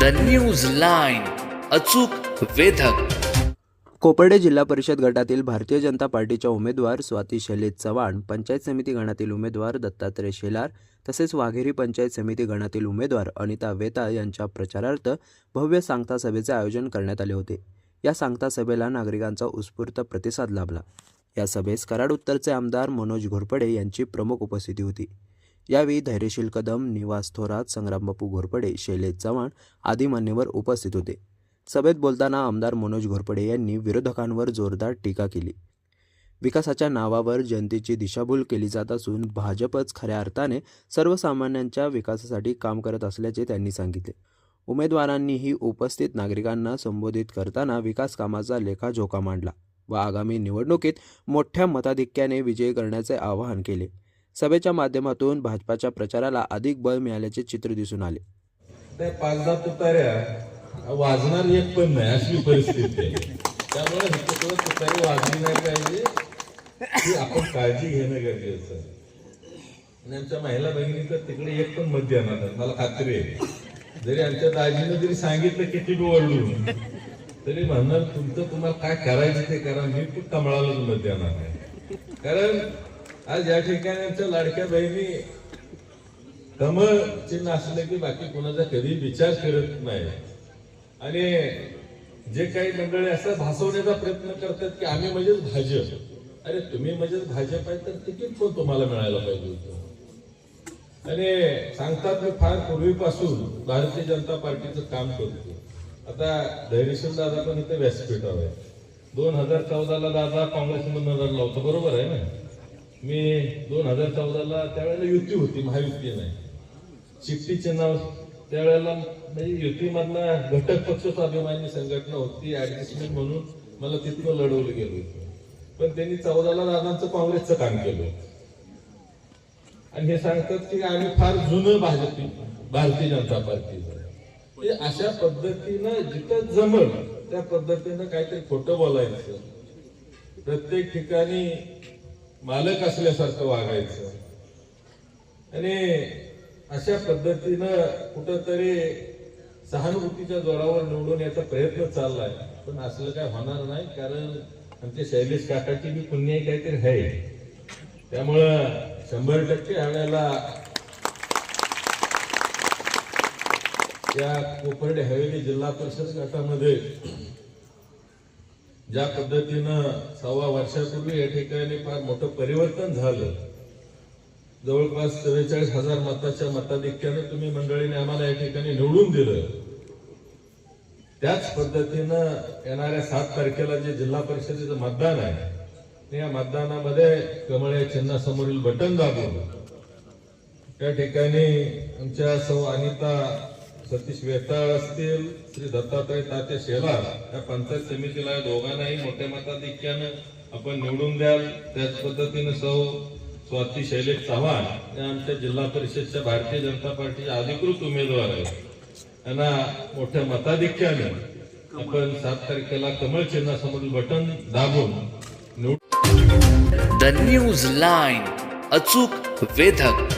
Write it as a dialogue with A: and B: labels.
A: The news line अचूक वेधक.
B: कोपर्डे जिल्हा परिषद गटातील भारतीय जनता पार्टीच्या उमेदवार स्वाती शैलेश चव्हाण पंचायत समिती गणातील उमेदवार दत्तात्रय शेलार तसेच वाघेरी पंचायत समिती गणातील उमेदवार अनिता वेता यांच्या प्रचारार्थ भव्य सांगता सभेचे आयोजन करण्यात आले होते. या सांगता सभेला नागरिकांचा उत्स्फूर्त प्रतिसाद लाभला. या सभेस कराड उत्तरचे आमदार मनोज घोरपडे यांची प्रमुख उपस्थिती होती. यावेळी धैर्यशील कदम निवास थोरात संग्रामबापू घोरपडे शैलेश चव्हाण आदी मान्यवर उपस्थित होते. सभेत बोलताना आमदार मनोज घोरपडे यांनी विरोधकांवर जोरदार टीका केली. विकासाच्या नावावर जनतेची दिशाभूल केली जात असून भाजपच खऱ्या अर्थाने सर्वसामान्यांच्या विकासासाठी काम करत असल्याचे त्यांनी सांगितले. उमेदवारांनीही उपस्थित नागरिकांना संबोधित करताना विकास कामाचा लेखाजोखा मांडला व आगामी निवडणुकीत मोठ्या मताधिक्याने विजय करण्याचे आवाहन केले. सभेच्या माध्यमातून भाजपाच्या प्रचाराला अधिक बळ मिळाल्याचे चित्र दिसून आले.
C: त्या पाच तुताऱ्या वाजणार एक पण नाही अशी परिस्थिती आहे. त्यामुळे तुतारी वाजली नाही पाहिजे. की आपण काळजी घेणं गरजेचं आहे. आणि आमच्या महिला बहिणी तर तिकडे एक पण मत देणार नाही मला खात्री आहे. जरी आमच्या दाजीने जरी सांगितलं किती बी तरी म्हणणार तुमचं तुम्हाला काय करायचं ते करा. मी पण कमळाला मत देणार नाही. कारण आज या ठिकाणी आमच्या लाडक्या बहिणी कमळ चिन्ह असलं की बाकी कोणाचा कधी विचार करत नाही. आणि जे काही मंडळी असं भासवण्याचा प्रयत्न करतात की आम्ही म्हणजेच भाजप. अरे तुम्ही म्हणजेच भाजप आहे तर तिकीट पण तुम्हाला मिळायला पाहिजे होतं? आणि सांगतात मी फार पूर्वीपासून भारतीय जनता पार्टीचं काम करतो. आता धैर्यशील दादा पण इथे व्यासपीठावर आहे. दोन हजार चौदाला दादा काँग्रेसमधून नजर लावतो बरोबर आहे ना? मी दोन हजार चौदाला त्यावेळेला युती होती महायुती नाही. चिठ्ठी नाव त्यावेळेला म्हणजे युतीमधला घटक पक्ष स्वाभिमानी संघटना होती ऍडजस्टमेंट म्हणून मला तिथनं लढवलं गेलं होतं. पण त्यांनी चौदाला दादांचं काँग्रेसचं काम केलं आणि हे सांगतात की आम्ही फार जुनं भाजप भारतीय जनता पार्टीचं म्हणजे अशा पद्धतीनं जिथं जमल त्या पद्धतीनं काहीतरी खोटं बोलायचं. प्रत्येक ठिकाणी मालक असल्यासारखं वागायचं. आणि अशा पद्धतीनं कुठंतरी सहानुभूतीच्या जोरावर निवडून याचा प्रयत्न चाललाय. पण असलं काय होणार नाही कारण आमच्या शैलेश काकाची बी पुण्य काहीतरी आहे. त्यामुळं शंभर टक्के आणायला या कोपर्डे हवेली जिल्हा परिषद गटामध्ये ज्या पद्धतीनं सव्वा वर्षापूर्वी या ठिकाणी फार मोठं परिवर्तन झालं जवळपास चव्वेचाळीस हजार मताच्या मताधिक्याने तुम्ही मंडळीने आम्हाला या ठिकाणी निवडून दिलं. त्याच पद्धतीनं येणाऱ्या सात तारखेला जे जिल्हा परिषदेचं मतदान आहे या मतदानामध्ये कमळे चिन्हासमोरील बटन दाबून त्या ठिकाणी आमच्या सौ अनिता सतीश वेताळ असतील श्री दत्तात्रय तात्या शेलार या पंचायत समितीला या दोघांनाही मोठ्या मताधिक्यानं आपण निवडून द्याल. त्याच पद्धतीनं सौ स्वाती शैलेश चव्हाण या आमच्या जिल्हा परिषदच्या भारतीय जनता पार्टीच्या अधिकृत उमेदवार आहेत. त्यांना मोठ्या मताधिक्याने आपण सात तारखेला कमळ चिन्हासमोरील बटन दाबून निवड
A: द न्यूज लाईन अचूक वेधक.